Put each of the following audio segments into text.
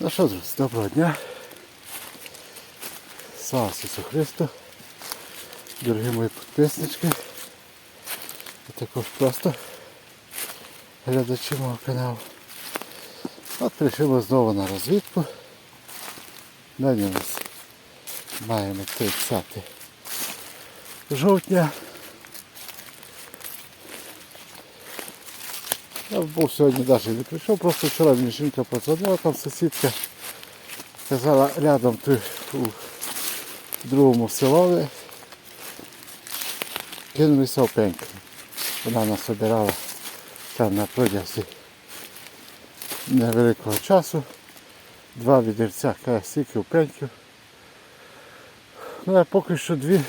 Ну що, друзі, доброго дня. Слава Ісусу Христу. Дорогі мої підписнички. І також просто глядачі мого каналу. От прийшли знову на розвідку. Нині у нас маємо 30 жовтня. Я був сьогодні навіть не прийшов, просто вчора мені жінка подзвонила, там сусідка сказала рядом тут у другому селові кинулися опеньки. Вона нас обирала там на протязі невеликого часу. Два відерця стільки опеньків. Ну я поки що дві,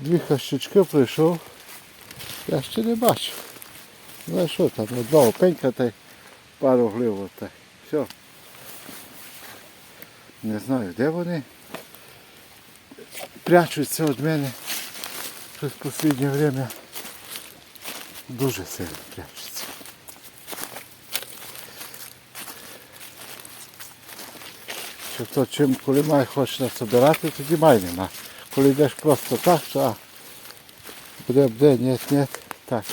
дві хащички прийшов. Я ще не бачу. Ну що там, два опенька та пару гливок та все. Не знаю, де вони прячуться від мене. Щось в останнє время дуже сильно прячуться. Що то чим, коли має хочеш нас обирати, тоді май нема. Коли йдеш просто так, то а, буде, буде, ні, ні, так.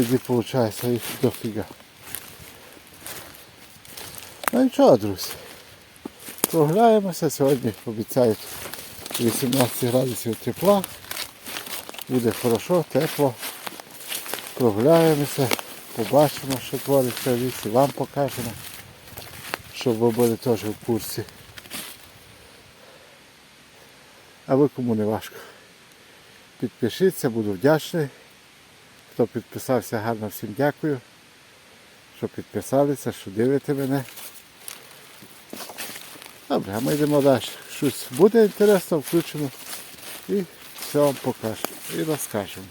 Тоді виходить їх дофіга. Ну нічого, друзі. Прогуляємося. Сьогодні обіцяють 18 градусів тепла. Буде хорошо, тепло. Прогуляємося, побачимо, що твориться в вам покажемо, щоб ви були теж в курсі. А ви кому не важко. Підпишіться, буду вдячний. Хто підписався, гарно всім дякую, що підписалися, що дивите мене. Добре, а ми йдемо далі. Щось буде інтересно, включимо і все вам покажемо. І розкажемо.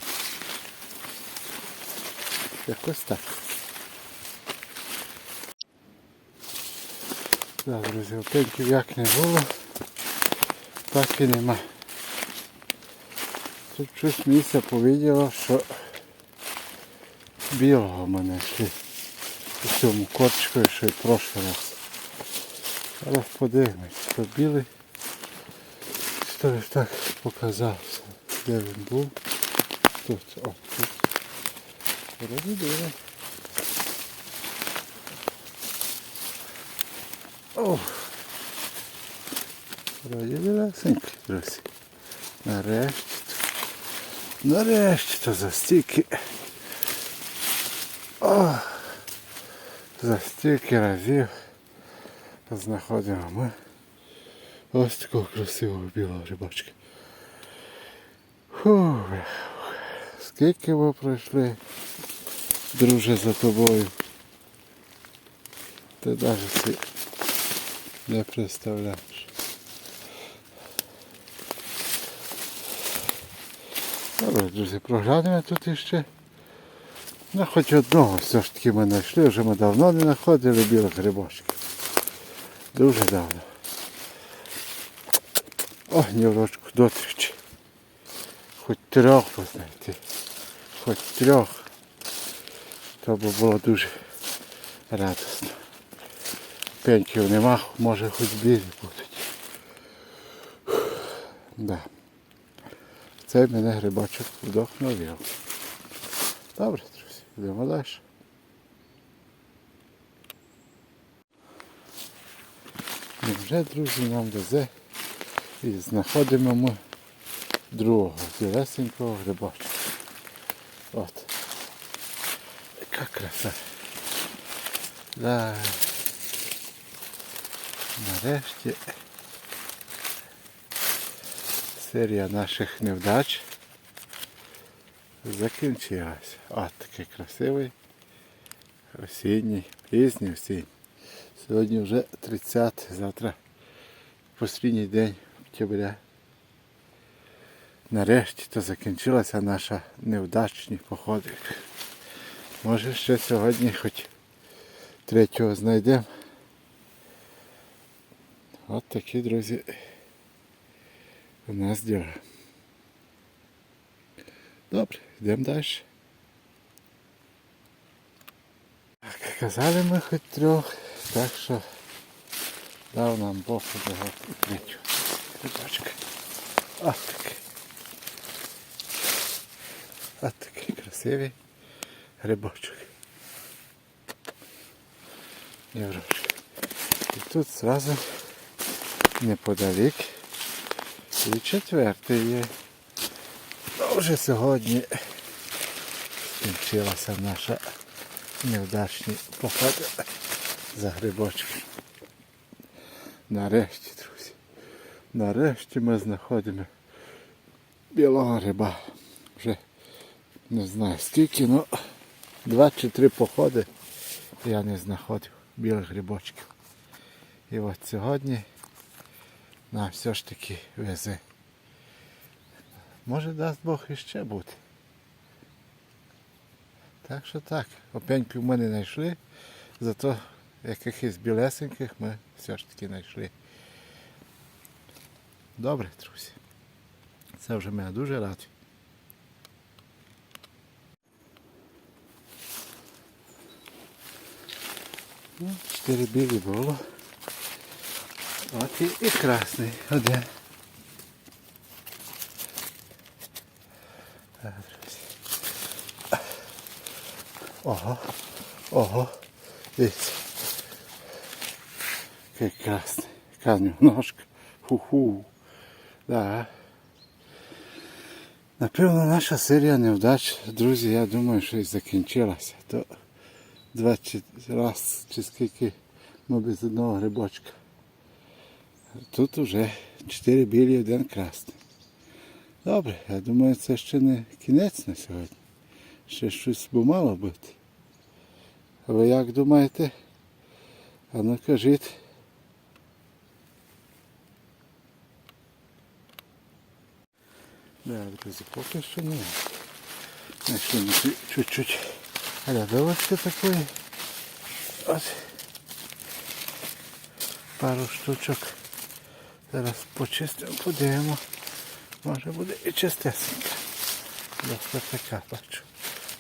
Якось так. Так, друзі, опеньків як не було, так і нема. Тут щось місце повіділо, що білого мене йшли у цьому корчику, що і прошлий раз. Зараз подивимось, то білий. Що ж так показався, де він був. Тут, о, тут. Вроді білий. О! Вроді білесенький, друзі. Нарешті. Нарешті то за стільки. О! За стільки разів знаходимо ми ось такого красивого білого рибачка. Скільки ми пройшли, друже, за тобою. Ти навіть си не представляєш. Добре, друзі, проглянемо тут іще. Ну, хоч одного все ж таки ми знайшли, вже ми давно не знаходили білих грибочків. Дуже давно. О, ніврочку дотричі. Хоч трьох познайти. Хоч трьох. То б було дуже радісно. Пеньків нема, може хоч білі будуть. Да. Цей мене грибочок вдохновив. Добре, йдемо далі. І вже, друзі, нам везе і знаходимо ми другого білесенького грибочка. От. Яка краса. Да. Нарешті серія наших невдач закінчилась. От такий красивий осінній, пізній осінь. Сьогодні вже 30, завтра останній день октября. Нарешті то закінчилася наша невдачні походи. Може ще сьогодні хоч третього знайдемо. От такі, друзі, у нас діла. Добре, йдемо далі. Так, казали ми хоч трьох, так що Дав нам Бог багато третю. Рибачка. А такий. А такий красивий грибочок. Єврошка. І тут зразу неподалік і четвертий є. Ну, сьогодні скінчилася наша невдачні походи за грибочки. Нарешті, друзі. Нарешті ми знаходимо білого гриба. Вже не знаю скільки, ну два чи три походи я не знаходив білих грибочків. І от сьогодні нам все ж таки везе. Може дасть Бог іще бути. Так що так, опеньки в мене знайшли, зато якихось білесеньких ми все ж таки знайшли. Добре, друзі. Це вже мене дуже радий. Ну, чотири білі було. От і красний один. Так, друзі. Ого, ого, дивіться. Який красний. Яка ножка. Ху-ху. Да. Напевно, наша серія невдач, друзі, я думаю, що і закінчилася. То 20 раз чи скільки ми без одного грибочка. Тут вже 4 білі один красний. Добре, я думаю, це ще не кінець на сьогодні. Ще щось би мало бути. А ви як думаєте? А ну кажіть. Да, друзі, поки що ні. Ми чуть-чуть рядовочки такої. Ось. Пару штучок. Зараз почистимо, подивимо. Може буде і чистесенька. Досить така, бачу.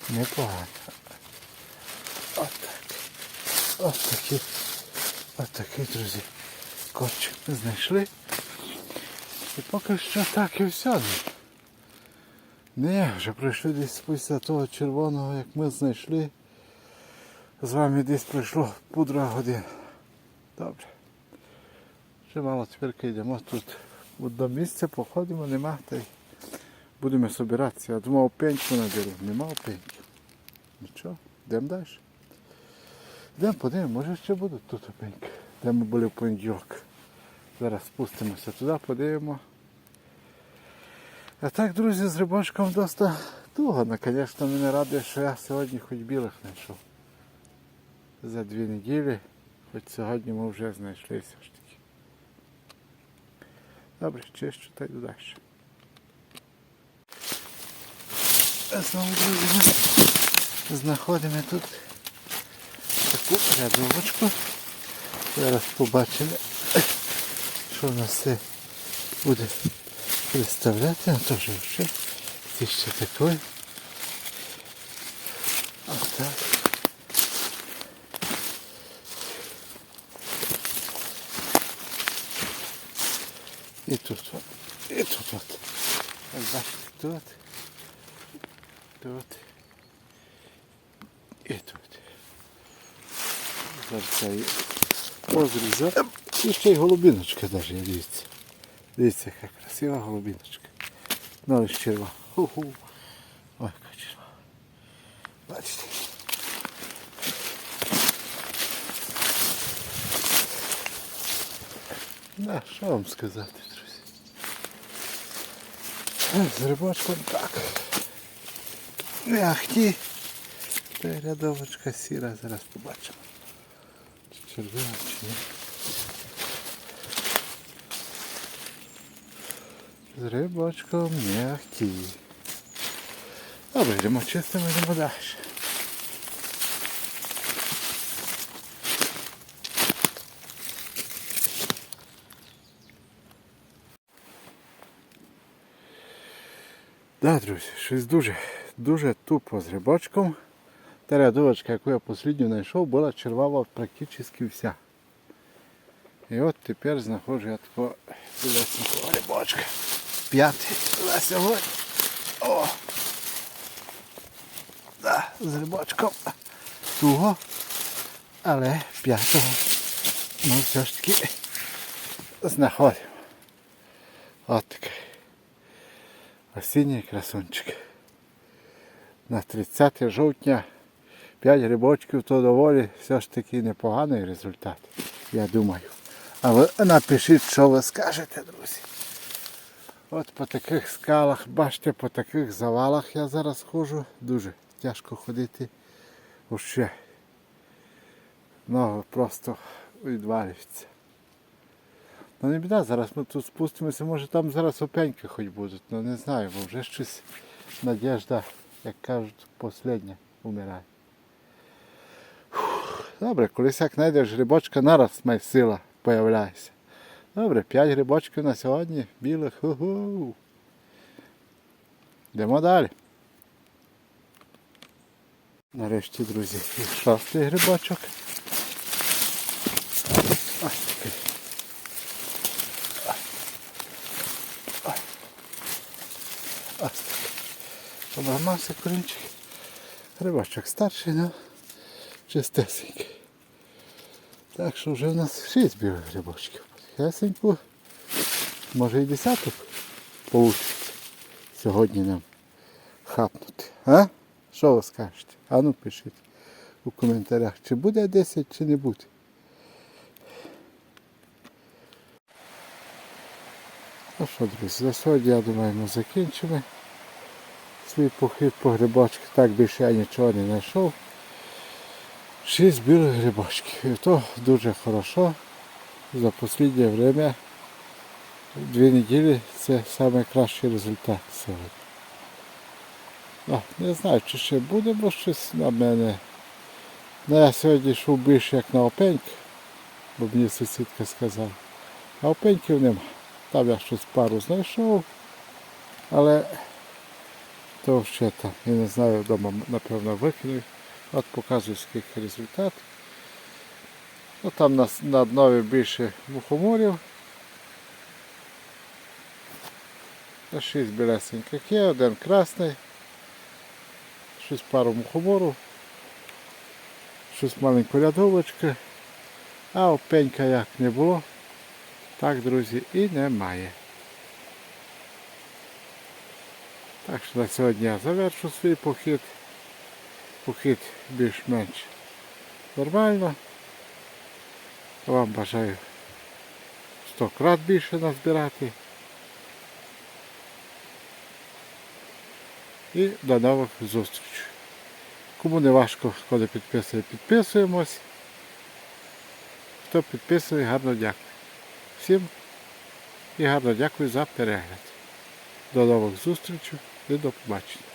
Непогано. От так. От такі. От такі, друзі. Корчик ми знайшли. І поки що так і все. Не, вже пройшли десь після того червоного, як ми знайшли. З вами десь пройшло пудра годин. Добре. Ще мало тепер йдемо тут. От до місця походимо, нема, та й будемо збиратися. Я думав пеньку наберу, нема пеньків. Нічого, йдемо далі. Йдемо подивимо, може ще будуть тут опеньки. Де ми були в понеділок. Зараз спустимося туди, подивимо. А так, друзі, з рибачком досить туго. Ну, звісно, мене радує, що я сьогодні хоч білих знайшов. За дві неділі, хоч сьогодні ми вже знайшли все ж таки. Добре, чищу та йду далі. А Знову, друзі, ми знаходимо тут таку рядовочку. Зараз побачимо, що в нас все буде представляти, а то вже ще такої. Отак. І тут, і тут от. Ось бачите, тут, тут і тут. Зараз позрізав. І ще й голубіночка навіть, дивіться. Дивіться, яка красива голубіночка. Ну, ось черва. Ой, яка черва. Бачите. Да, що вам сказати, З рибочком так. Не ахті. Та рядовочка сіра, зараз побачимо. Чи червона, чи ні. З рибочком не ахті. Добре, йдемо чистимо, йдемо далі. Да, друзі, щось дуже, дуже тупо з рибачком. Та рядовочка, яку я послідню знайшов, була червава практично вся. І от тепер знаходжу я такого білесенького грибочка. П'ятий на сьогодні. О! Да, з грибочком. Туго. Але п'ятого ми все ж таки знаходимо. От Осінній красунчик. На 30 жовтня 5 грибочків то доволі все ж таки непоганий результат, я думаю. А ви напишіть, що ви скажете, друзі. От по таких скалах, бачите, по таких завалах я зараз ходжу. Дуже тяжко ходити. Уже ноги просто відвалюються. Ну не біда, зараз ми тут спустимося, може там зараз опеньки хоч будуть, ну не знаю, бо вже щось надіжда, як кажуть, последня умирає. Добре, колись як знайдеш грибочка, нараз має сила появляється. Добре, 5 грибочків на сьогодні, білих. Ху-ху. Йдемо далі. Нарешті, друзі, шостий грибочок. Ось такий. Ось такий. Обламався корінчик. Грибочок старший, ну чистесенький. Так що вже у нас 6 білих грибочків. Ясенько. Може і десяток получиться сьогодні нам хапнути. А? Що ви скажете? А ну пишіть у коментарях, чи буде 10, чи не буде. Ну що, друзі, за сьогодні, я думаю, ми закінчимо свій похід по грибочку. Так більше я нічого не знайшов. Шість білих грибочків. І то дуже хорошо. За останнє время дві неділі це найкращий результат сьогодні. А, не знаю, чи ще буде, бо щось на мене. Ну, я сьогодні йшов більше як на опеньк, бо мені сусідка сказала. А опеньків нема. Там я щось пару знайшов, але то ще там, я не знаю, вдома напевно викинув. От показую скільки результат. Ну, там на, на днові більше мухоморів. Шість білесеньких є, один красний, щось пару мухомору, щось маленьку рядовочка, а опенька як не було, так, друзі, і немає. Так що на сьогодні я завершу свій похід. Похід більш-менш нормально. Вам бажаю 100 крат більше назбирати. І до нових зустрічей. Кому не важко, коли підписує, підписуємось. Хто підписує, гарно дякую. Всім і гарно дякую за перегляд. До нових зустрічей і до побачення.